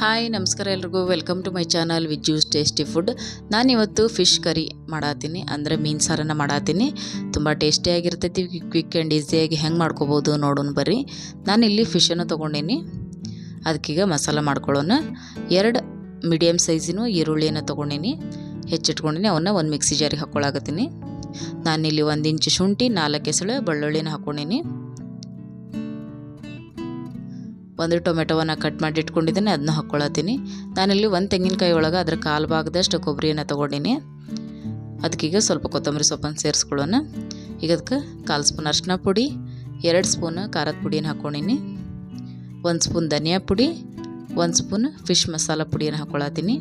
Hi, ನಮಸ್ಕಾರ ಎಲ್ರಿಗೂ. Welcome to my channel with juice tasty food ನಾನಿವತ್ತು ಫಿಶ್ ಕರಿ ಮಾಡಾತೀನಿ, ಅಂದರೆ ಮೀನು ಸಾರನ್ನು ಮಾಡಾತೀನಿ. ತುಂಬ ಟೇಸ್ಟಿಯಾಗಿರ್ತೈತಿ ಕ್ವಿಕ್ ಆ್ಯಂಡ್ ಈಸಿಯಾಗಿ ಹೆಂಗೆ ಮಾಡ್ಕೋಬೋದು ನೋಡೋಣ ಬರ್ರಿ. ಇಲ್ಲಿ ಫಿಶನ್ನು ತೊಗೊಂಡೀನಿ. ಅದಕ್ಕೀಗ ಮಸಾಲ ಮಾಡ್ಕೊಳ್ಳೋಣ. ಎರಡು ಮೀಡಿಯಮ್ ಸೈಜಿನ ಈರುಳ್ಳಿಯನ್ನು ತೊಗೊಂಡೀನಿ. ಹೆಚ್ಚಿಟ್ಕೊಂಡೀನಿ, ಅವನ್ನ ಒಂದು ಮಿಕ್ಸಿ ಜಾರಿಗೆ ಹಾಕ್ಕೊಳಾಗತ್ತೀನಿ ನಾನಿಲ್ಲಿ ಒಂದು ಇಂಚು ಶುಂಠಿ, ನಾಲ್ಕು ಎಸಳು ಬೆಳ್ಳುಳ್ಳಿನ ಹಾಕ್ಕೊಂಡೀನಿ ಒಂದು ಟೊಮೆಟೊವನ್ನು ಕಟ್ ಮಾಡಿ ಇಟ್ಕೊಂಡಿದ್ದೀನಿ, ಅದನ್ನ ಹಾಕ್ಕೊಳತ್ತೀನಿ. ನಾನಿಲ್ಲಿ ಒಂದು ತೆಂಗಿನಕಾಯಿ ಒಳಗೆ ಅದ್ರ ಕಾಲು ಭಾಗದಷ್ಟು ಕೊಬ್ಬರಿಯನ್ನು ತೊಗೊಂಡಿನಿ. ಅದಕ್ಕೀಗ ಸ್ವಲ್ಪ ಕೊತ್ತಂಬರಿ ಸೊಪ್ಪನ್ನು ಸೇರಿಸ್ಕೊಳ್ಳೋಣ. ಈಗ ಅದಕ್ಕೆ ಕಾಲು ಸ್ಪೂನ್ ಅರ್ಶಿನ ಪುಡಿ, ಎರಡು ಸ್ಪೂನ್ ಖಾರದ ಪುಡಿಯನ್ನು ಹಾಕ್ಕೊಂಡಿನಿ. ಒಂದು ಸ್ಪೂನ್ ಧನಿಯಾ ಪುಡಿ, ಒಂದು ಸ್ಪೂನ್ ಫಿಶ್ ಮಸಾಲ ಪುಡಿಯನ್ನು ಹಾಕ್ಕೊಳತ್ತೀನಿ.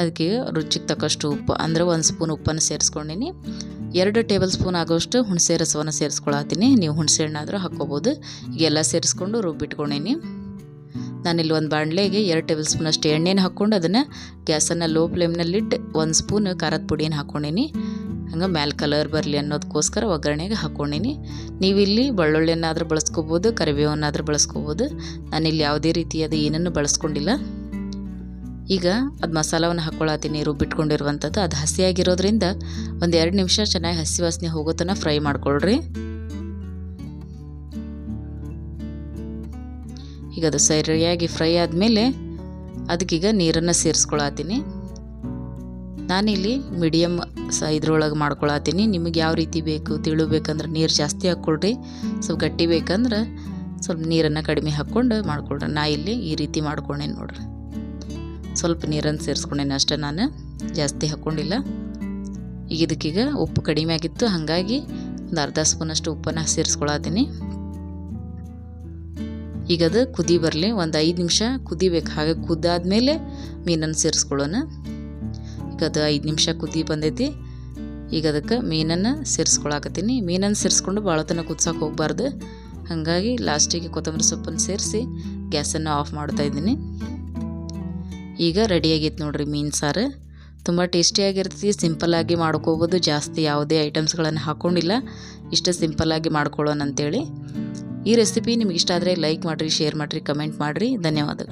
ಅದಕ್ಕೆ ರುಚಿಗೆ ತಕ್ಕಷ್ಟು ಉಪ್ಪು, ಅಂದರೆ ಒಂದು ಸ್ಪೂನ್ ಉಪ್ಪನ್ನು ಸೇರಿಸ್ಕೊಂಡಿನಿ. ಎರಡು ಟೇಬಲ್ ಸ್ಪೂನ್ ಆಗೋಷ್ಟು ಹುಣಸೆ ರಸವನ್ನು ಸೇರಿಸ್ಕೊಳತ್ತೀನಿ. ನೀವು ಹುಣಸೆ ಹಣ್ಣಾದರೂ ಹಾಕ್ಕೋಬೋದು. ಈಗೆಲ್ಲ ಸೇರಿಸ್ಕೊಂಡು ರುಬ್ಬಿಟ್ಕೊಂಡೀನಿ ನಾನಿಲ್ಲಿ ಒಂದು ಬಾಣಲೆಗೆ ಎರಡು ಟೇಬಲ್ ಸ್ಪೂನ್ ಅಷ್ಟು ಎಣ್ಣೆನ ಹಾಕ್ಕೊಂಡು ಅದನ್ನು ಗ್ಯಾಸನ್ನು ಲೋ ಫ್ಲೇಮ್ನಲ್ಲಿಟ್ಟು ಒಂದು ಸ್ಪೂನ್ ಖಾರದ ಪುಡಿಯನ್ನು ಹಾಕ್ಕೊಂಡೀನಿ. ಹಂಗೆ ಮ್ಯಾಲೆ ಕಲರ್ ಬರಲಿ ಅನ್ನೋದಕ್ಕೋಸ್ಕರ ಒಗ್ಗರಣೆಗೆ ಹಾಕ್ಕೊಂಡೀನಿ. ನೀವಿಲ್ಲಿ ಬೆಳ್ಳುಳ್ಳಿಯನ್ನಾದರೂ ಬಳಸ್ಕೋಬೋದು, ಕರಿಬೇವನ್ನಾದರೂ ಬಳಸ್ಕೋಬೋದು. ನಾನಿಲ್ಲಿ ಯಾವುದೇ ರೀತಿಯಾದ ಏನನ್ನು ಬಳಸ್ಕೊಂಡಿಲ್ಲ. ಈಗ ಅದು ಮಸಾಲವನ್ನು ಹಾಕ್ಕೊಳತ್ತೀನಿ ರುಬ್ಬಿಟ್ಕೊಂಡಿರುವಂಥದ್ದು ಅದು ಹಸಿಯಾಗಿರೋದ್ರಿಂದ ಒಂದು ಎರಡು ನಿಮಿಷ ಚೆನ್ನಾಗಿ ಹಸಿ ವಾಸನೆ ಹೋಗೋತನ ಫ್ರೈ ಮಾಡ್ಕೊಳ್ರಿ. ಈಗ ಅದು ಸರಿಯಾಗಿ ಫ್ರೈ ಆದಮೇಲೆ ಅದಕ್ಕೀಗ ನೀರನ್ನು ಸೇರಿಸ್ಕೊಳತ್ತೀನಿ ನಾನಿಲ್ಲಿ ಮೀಡಿಯಮ್ ಸ, ಇದ್ರೊಳಗೆ ಮಾಡ್ಕೊಳತ್ತೀನಿ ನಿಮಗೆ ಯಾವ ರೀತಿ ಬೇಕು, ತಿಳು ಬೇಕಂದ್ರೆ ನೀರು ಜಾಸ್ತಿ ಹಾಕ್ಕೊಳ್ರಿ ಸ್ವಲ್ಪ ಗಟ್ಟಿ ಬೇಕಂದ್ರೆ ಸ್ವಲ್ಪ ನೀರನ್ನು ಕಡಿಮೆ ಹಾಕ್ಕೊಂಡು ಮಾಡ್ಕೊಳ್ರಿ. ನಾ ಇಲ್ಲಿ ಈ ರೀತಿ ಮಾಡ್ಕೊಂಡೇನು ನೋಡ್ರಿ. ಸ್ವಲ್ಪ ನೀರನ್ನು ಸೇರಿಸ್ಕೊಂಡೇನೆ ಅಷ್ಟೇ ನಾನು. ಜಾಸ್ತಿ ಹಾಕ್ಕೊಂಡಿಲ್ಲ. ಈಗ ಇದಕ್ಕೀಗ ಉಪ್ಪು ಕಡಿಮೆ ಆಗಿತ್ತು. ಹಾಗಾಗಿ ಒಂದು ಅರ್ಧ ಸ್ಪೂನಷ್ಟು ಉಪ್ಪನ್ನು ಸೇರಿಸ್ಕೊಳತ್ತೀನಿ. ಈಗ ಅದು ಕುದಿ ಬರಲಿ. ಒಂದು ಐದು ನಿಮಿಷ ಕುದಿಬೇಕು. ಹಾಗೆ ಕುದ್ದಾದ್ಮೇಲೆ ಮೀನನ್ನು ಸೇರಿಸ್ಕೊಳ್ಳೋಣ. ಈಗ ಅದು ಐದು ನಿಮಿಷ ಕುದಿ ಬಂದೈತಿ. ಈಗ ಅದಕ್ಕೆ ಮೀನನ್ನು ಸೇರಿಸ್ಕೊಳಕತ್ತೀನಿ. ಮೀನನ್ನು ಸೇರಿಸ್ಕೊಂಡು ಭಾಳ ತನಕ ಕುದ್ಸಕ್ಕೆ ಹೋಗಬಾರ್ದು. ಹಾಗಾಗಿ ಲಾಸ್ಟಿಗೆ ಕೊತ್ತಂಬರಿ ಸೊಪ್ಪನ್ನು ಸೇರಿಸಿ ಗ್ಯಾಸನ್ನು ಆಫ್ ಮಾಡ್ತಾ ಇದ್ದೀನಿ. ಈಗ ರೆಡಿಯಾಗಿತ್ತು ನೋಡ್ರಿ ಮೀನು ಸಾರು. ತುಂಬ ಟೇಸ್ಟಿಯಾಗಿರ್ತೈತಿ ಸಿಂಪಲ್ಲಾಗಿ ಮಾಡ್ಕೋಬೋದು. ಜಾಸ್ತಿ ಯಾವುದೇ ಐಟಮ್ಸ್ಗಳನ್ನು ಹಾಕ್ಕೊಂಡಿಲ್ಲ ಇಷ್ಟು ಸಿಂಪಲ್ಲಾಗಿ ಮಾಡ್ಕೊಳ್ಳೋಣ ಅಂತೇಳಿ ಈ ರೆಸಿಪಿ ನಿಮ್ಗೆ ಇಷ್ಟ ಆದರೆ ಲೈಕ್ ಮಾಡಿರಿ, ಶೇರ್ ಮಾಡಿರಿ, ಕಮೆಂಟ್ ಮಾಡಿರಿ. ಧನ್ಯವಾದಗಳು.